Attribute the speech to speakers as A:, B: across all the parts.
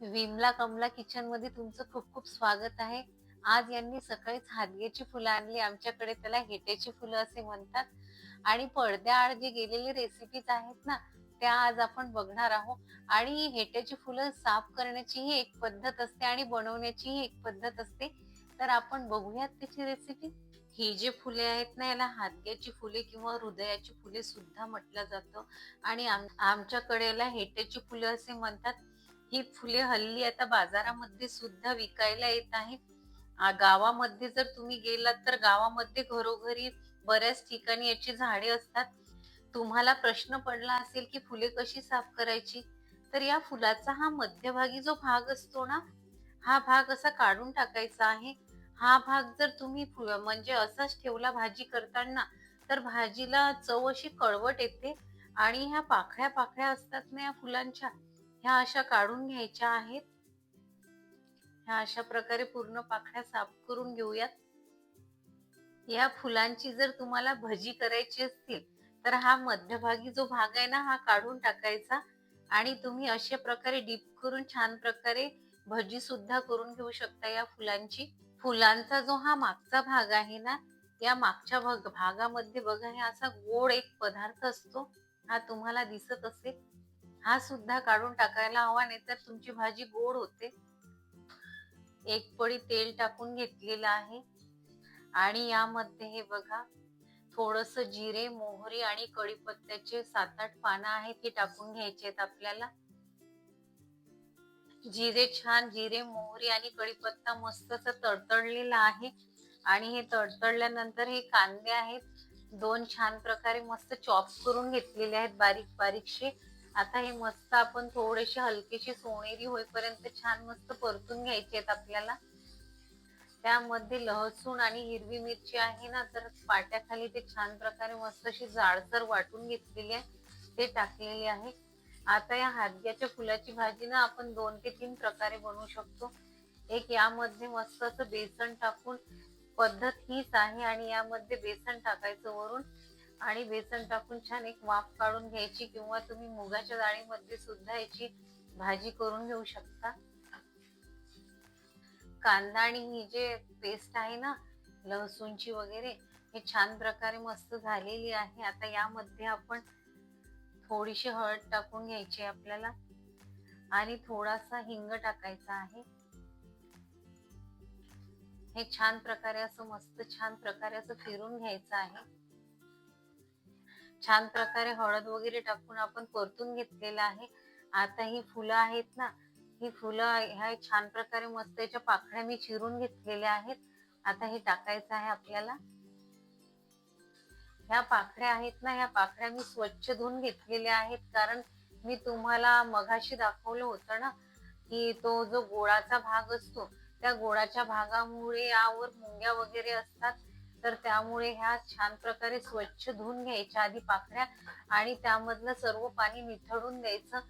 A: विमला कमला किचनमध्ये तुमचं खूप खूप स्वागत आहे. आज यांनी सकाळीच हादग्याची फुलं आणली. आमच्याकडे त्याला हेट्याची फुलं असे म्हणतात. आणि पडद्याआड जे गेलेले रेसिपीज आहेत ना त्या आज आपण बघणार आहोत. आणि हेट्याची फुलं साफ करण्याचीही एक पद्धत असते आणि बनवण्याचीही एक पद्धत असते. तर आपण बघूयात त्याची रेसिपी ही जे फुले आहेत ना याला हादग्याची फुले किंवा हृदयाची फुले सुद्धा म्हटलं जातं. आणि आमच्याकडेला आमच्याकडे याला हेट्याची फुलं असे म्हणतात. ही फुले हल्ली आता बाजारामध्ये सुद्धा विकायला येत आहेत. गावामध्ये जर तुम्ही गेलात तर गावामध्ये घरोघरी बऱ्याच ठिकाणी याची झाडे असतात. तुम्हाला प्रश्न पडला असेल की फुले कशी साफ करायची? तर या फुलाचा हा मध्यभागी जो भाग असतो ना हा भाग असा काढून टाकायचा आहे. हा भाग जर तुम्ही म्हणजे असाच ठेवला भाजी करताना तर भाजीला चव अशी कळवट येते. आणि ह्या पाखळ्या पाखळ्या असतात ना या फुलांच्या ह्या अशा काढून घ्यायच्या आहेत. ह्या अशा प्रकारे पूर्ण पाखड्या साफ करून घेऊयात. या फुलांची जर तुम्हाला भजी करायची असतील तर हा मध्यभागी जो भाग आहे ना हा काढून टाकायचा आणि तुम्ही अशा प्रकारे डीप करून छान प्रकारे भजी सुद्धा करून घेऊ शकता या फुलांची. फुलांचा जो हा मागचा भाग आहे ना या मागच्या भाग भागामध्ये बघा हे असा गोड एक पदार्थ असतो. हा तुम्हाला दिसत असेल. हा सुद्धा काढून टाकायला हवा नाही तर तुमची भाजी गोड होते. एक पडी तेल टाकून घेतलेलं आहे. आणि यामध्ये हे बघा थोडस जिरे मोहरी आणि कढीपत्त्याचे सात आठ पानं आहेत हे टाकून घ्यायचे आहेत आपल्याला. जिरे छान जिरे मोहरी आणि कढीपत्ता मस्त तडतडलेला आहे. आणि हे तडतडल्यानंतर हे कांदे आहेत. दोन छान प्रकारे मस्त चॉप करून घेतलेले आहेत बारीक बारीकशे आता हे मस्त आपण थोडीशी हलकेशी सोनेरी होईपर्यंत छान मस्त परतून घ्यायचे आहेत आपल्याला. त्यामध्ये लहसूण आणि हिरवी मिरची आहे ना तर पाट्याखाली ते छान प्रकारे मस्त अशी जाडसर वाटून घेतलेली आहे. ते टाकलेली आहे. आता या हादग्याच्या फुलाची भाजी ना आपण दोन ते तीन प्रकारे बनवू शकतो. एक यामध्ये मस्त असं बेसन टाकून पद्धत हीच आहे आणि यामध्ये बेसन टाकायचं वरून आणि बेसन टाकून छान एक वाफ काढून घ्यायची किंवा तुम्ही मुगाच्या डाळीमध्ये सुद्धा याची भाजी करून घेऊ शकता. कांदा आणि ही जे पेस्ट आहे ना लसूणची वगैरे हे छान प्रकारे मस्त झालेली आहे. आता यामध्ये आपण थोडीशी हळद टाकून घ्यायची आपल्याला. आणि थोडासा हिंग टाकायचा आहे. हे छान प्रकारे असं मस्त छान प्रकारे असं फिरून घ्यायचं आहे. छान प्रकारे हळद वगैरे टाकून आपण परतून घेतलेलं आहे. आता ही फुलं आहेत ना ही फुलं ह्या छान प्रकारे मस्त याच्या पाखड्या मी चिरून घेतलेल्या आहेत. आता हे टाकायचं आहे आपल्याला. ह्या पाखड्या आहेत ना ह्या पाखड्या मी स्वच्छ धुवून घेतलेल्या आहेत. कारण मी तुम्हाला मघाशी दाखवलं होतं ना की तो जो गोळाचा भाग असतो त्या गोळाच्या भागामुळे यावर मुंग्या वगैरे असतात. तर त्यामुळे ह्या छान प्रकारे स्वच्छ धुवून घ्यायच्या आधी पाकळ्या आणि त्यामधलं सर्व पाणी निथळून द्यायचं.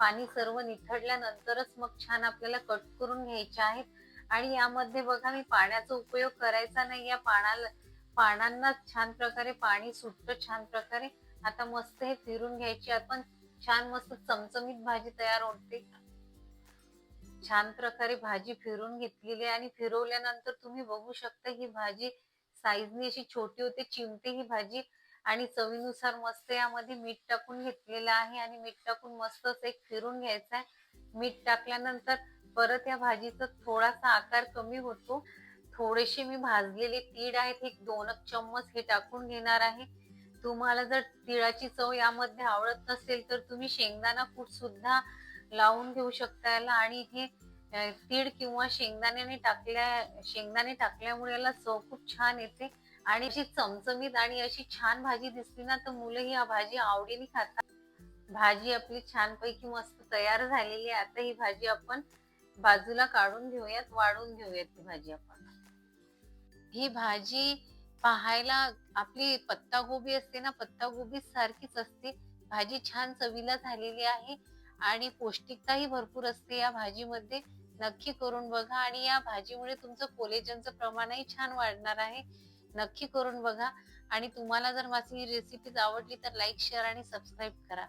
A: पाणी सर्व निथळल्यानंतरच मग छान आपल्याला कट करून घ्यायचे आहेत. आणि यामध्ये बघा मी पाण्याचा उपयोग करायचा नाही. या पाण्याला पानांना छान प्रकारे पाणी सुटतं छान प्रकारे. आता मस्त हे फिरून घ्यायची. आपण छान मस्त चमचमीत भाजी तयार होते. छान प्रकारे भाजी फिरून घेतलेली आणि फिरवल्यानंतर तुम्ही बघू शकता ही भाजी साईजनी अशी छोटी होते चिमटे ही भाजी आणि चवीनुसार मस्त यामध्ये मीठ टाकून घेतलेलं आहे आणि मीठ टाकून मस्तच एक फिरून घ्यायचं आहे मीठ टाकल्यानंतर परत या भाजीचा थोडासा आकार कमी होतो. थोडेसे मी भाजलेले तीळ आहेत एक दोन चम्मच हे टाकून घेणार आहे. तुम्हाला जर तिळाची चव यामध्ये आवडत नसेल तर तुम्ही शेंगदाणा कूट सुद्धा लावून घेऊ शकता याला आणि हे तीळ किंवा शेंगदाण्याने टाकल्या शेंगदाणे टाकल्यामुळे याला चव खूप छान येते. आणि अशी चमचमीत आणि अशी छान भाजी दिसली ना तर मुलं ही भाजी आवडीने खातात. भाजी आपली छानपैकी मस्त तयार झालेली आहे. आता ही भाजी आपण बाजूला काढून घेऊयात वाढून घेऊयात ही भाजी आपण. ही भाजी पाहायला आपली पत्ता गोबी असते ना पत्ता गोबी सारखीच असते. भाजी छान चवीला झालेली आहे आणि पौष्टिकताही भरपूर असते या भाजीमध्ये. नक्की करून बघा आणि या भाजीमुळे तुमचं कोलेजनचं प्रमाणही छान वाढणार आहे. नक्की करून बघा आणि तुम्हाला जर माझी ही रेसिपीज आवडली तर लाईक शेअर आणि सबस्क्राईब करा.